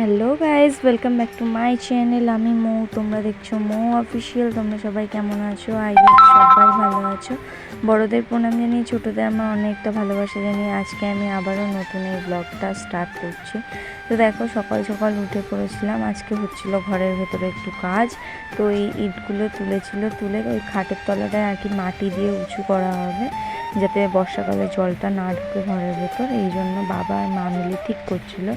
Hello guys welcome back to my channel আমি মৌ, তোমরা দেখছ মৌ অফিসিয়াল তোমরা সবাই কেমন আছো? আই সবাই ভালো আছো। বড়দের প্রণাম জানিয়ে, ছোটোদের আমার অনেকটা ভালোবাসা জানিয়ে আজকে আমি আবারও নতুন এই ব্লগটা স্টার্ট করছি। তো দেখো, সকাল সকাল উঠে পড়েছিলাম। আজকে হচ্ছিল ঘরের ভেতরে একটু কাজ। তো এই ইটগুলো তুলেছিল, তুলে ওই খাটের তলাটায় আর কি মাটি দিয়ে উঁচু করা হবে, যাতে বর্ষাকালে জলটা না ঢুকে ঘরের ভেতর। এই জন্য বাবা আর মা মিলে ঠিক করছিল।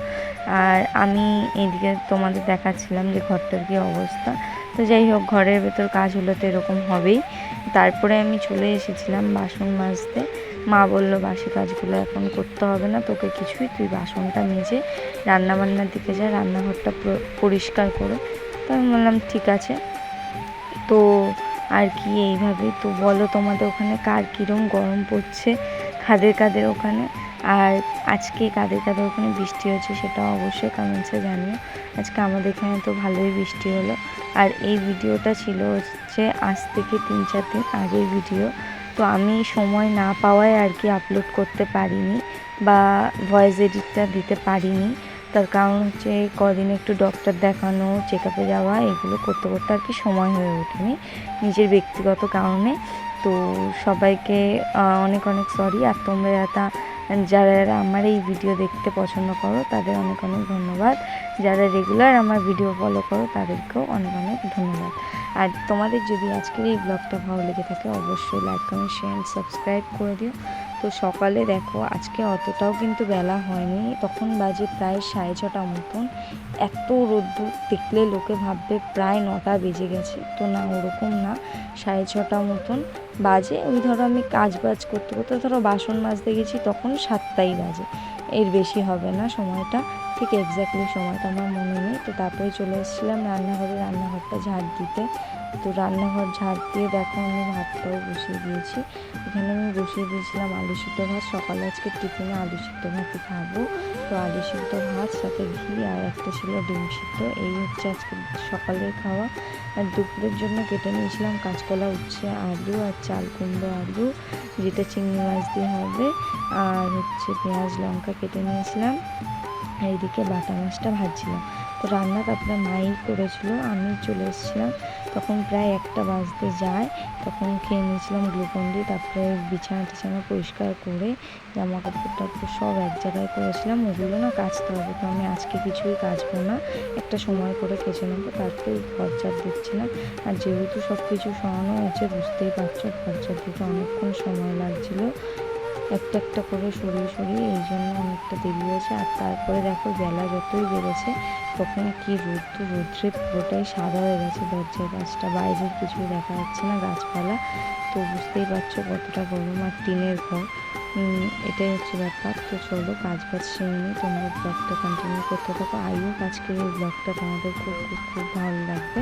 আর আমি এদিকে তোমাদের দেখাচ্ছিলাম যে ঘরটার কি অবস্থা। তো যাই হোক, ঘরের ভেতর কাজ হলে তো এরকম হবেই। তারপরে আমি চলে এসেছিলাম বাসন মাজতে। মা বলল, বাসি কাজগুলো এখন করতে হবে না, তোকে কিছুই, তুই বাসনটা মেজে রান্নাবান্নার দিকে যা, রান্নাঘরটা পরিষ্কার করো। তো আমি বললাম, ঠিক আছে। তো আর কি এইভাবে, তো বলো তোমাদের ওখানে কার কীরকম গরম পড়ছে, খাদের কাদের ওখানে? আর আজকে কাদের কাদের ওখানে বৃষ্টি হচ্ছে সেটা অবশ্যই কমেন্টসে জানিও। আজকে আমাদের এখানে তো ভালোই বৃষ্টি হলো। আর এই ভিডিওটা ছিল হচ্ছে আজ থেকে তিন চার দিন আগের ভিডিও। তো আমি সময় না পাওয়ায় আর কি আপলোড করতে পারিনি বা ভয়েস এডিটটা দিতে পারিনি। তার কারণ হচ্ছে কদিন একটু ডক্টর দেখানো চেক আপে যাওয়া, এগুলো করতে করতে আর কি সময় হয়ে ওঠেনি নিজের ব্যক্তিগত কারণে। তো সবাইকে অনেক অনেক সরি আর তোমরা যারা যারা যারা আমার এই ভিডিও দেখতে পছন্দ করো, তাদের অনেক অনেক ধন্যবাদ। যারা রেগুলার আমার ভিডিও ফলো করো, তাদেরকেও অনেক অনেক ধন্যবাদ। আর তোমাদের যদি আজকের এই ব্লগটা ভালো লেগে থাকে, অবশ্যই লাইক কমেন্ট শেয়ার সাবস্ক্রাইব করে দিও। তো সকালে দেখো, আজকে অতটাও কিন্তু বেলা হয়নি। তখন বাজে প্রায় সাড়ে ছটা মতন। এত রোদ্দুর, দেখলে লোকে ভাববে প্রায় নটা বেজে গেছে। তো না, ওরকম না। সাড়ে ছটা মতন বাজে। ওই ধরো আমি কাজ বাজ করতে করতে, ধরো বাসন মাজতে গেছি, তখন সাতটাই বাজে। এর বেশি হবে না সময়টা। ঠিক এক্স্যাক্টলি সময়টা আমার মনে নেই। তো তারপরে চলে এসেছিলাম রান্নাঘরে, রান্নাঘরটা ঝাড় দিতে। তো রান্নাঘর ঝাড় দিয়ে দেখো আমি ভাতটাও বসিয়ে দিয়েছি। এখানে আমি বসিয়ে দিয়েছিলাম আলু সিদ্ধ ভাত। সকালে আজকে টিফিনে আলু সিদ্ধ ভাতই খাব। তো আলু সিদ্ধ ভাত, সাথে ঘি আর একটা ছিল ডিম সিদ্ধ। এই হচ্ছে আজকে সকালের খাওয়া। আর দুপুরের জন্য কেটে নিয়েছিলাম কাঁচকলা, উচ্ছে, আলু আর চাল কুমড়ো আলু, যেটা চিংড়ি মাছ দিয়ে হবে। আর হচ্ছে পেঁয়াজ, লঙ্কা কেটে নিয়েছিলাম এইদিকে বাটা মাছটা ভাজছিলাম। তো রান্না তারপরে মাই করেছিল, আমি চলে এসেছিলাম। তখন প্রায় একটা বাজতে যায়, তখন খেয়ে নিয়েছিলাম গ্লুকন্ডি তারপরে বিছানা টিছানা পরিষ্কার করে জামা কাপড় টাপড় সব এক জায়গায় করেছিলাম। ওগুলো না কাচতে হবে, তো আমি আজকে কিছুই কাচবো না। একটা সময় করে কেচে নেব, তারপরে ঝাড় দিচ্ছিলাম আর যেহেতু সব কিছু সরানো হয়েছে বুঝতেই পারছ ঝাড় দিতে অনেকক্ষণ সময় লাগছিল। একটা একটা করে সরিয়ে সরিয়ে, এই জন্য অনেকটা দেরি হয়েছে। আর তারপরে দেখো বেলা যতই বেড়েছে তখন কি রৌদ্র, রোদ্রে পুরোটাই সাদা হয়ে গেছে দরজার গাছটা বাইরের কিছুই দেখা যাচ্ছে না, গাছপালা। তো বুঝতেই পারছ কতটা গরম আর টিনের ঘর। এটাই হচ্ছে ব্যাপার। তো চলো কাজ বাজ সেরে নিই তোমরা ব্লগটা কন্টিনিউ করতে থাকো। আইও, আজকের এই ব্লগটা তোমাদের খুব খুব খুব ভালো লাগবে।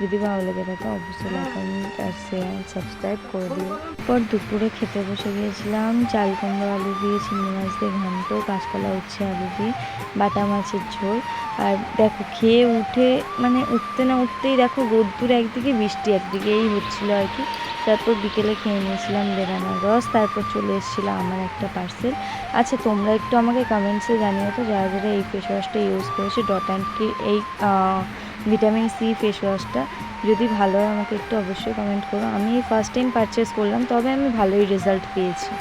যদি ভালো লেগে থাকে, অবশ্যই লাইক আর শেয়ার সাবস্ক্রাইব করে দিও। পর দুপুরে খেতে বসে গিয়েছিলাম, চাল কুমড়ো, আলু দিয়ে, চিংড়ি মাছ দিয়ে ঘন্ট কাঁচকলা উচ্ছে, আলু দিয়ে, বাটা মাছের ঝোল। আর দেখো, খেয়ে উঠে মানে উঠতে না উঠতেই দেখো, রোদ্দুর একদিকে, বৃষ্টি একদিকে, এই হচ্ছিল আর কি। তারপর বিকেলে খেয়ে নিয়েছিলাম বেদানার রস, তারপর চলে এসেছিল আমার একটা পার্সেল আচ্ছা তোমরা একটু আমাকে কমেন্টসে জানিও তো, যারা যারা এই ফেস ওয়াশটা ইউজ করেছে ডট অ্যান্ড কি এই ভিটামিন সি ফেস ওয়াশটা যদি ভালো হয় আমাকে একটু অবশ্যই কমেন্ট করো। আমি ফার্স্ট টাইম পারচেস করলাম, তবে আমি ভালোই রেজাল্ট পেয়েছি।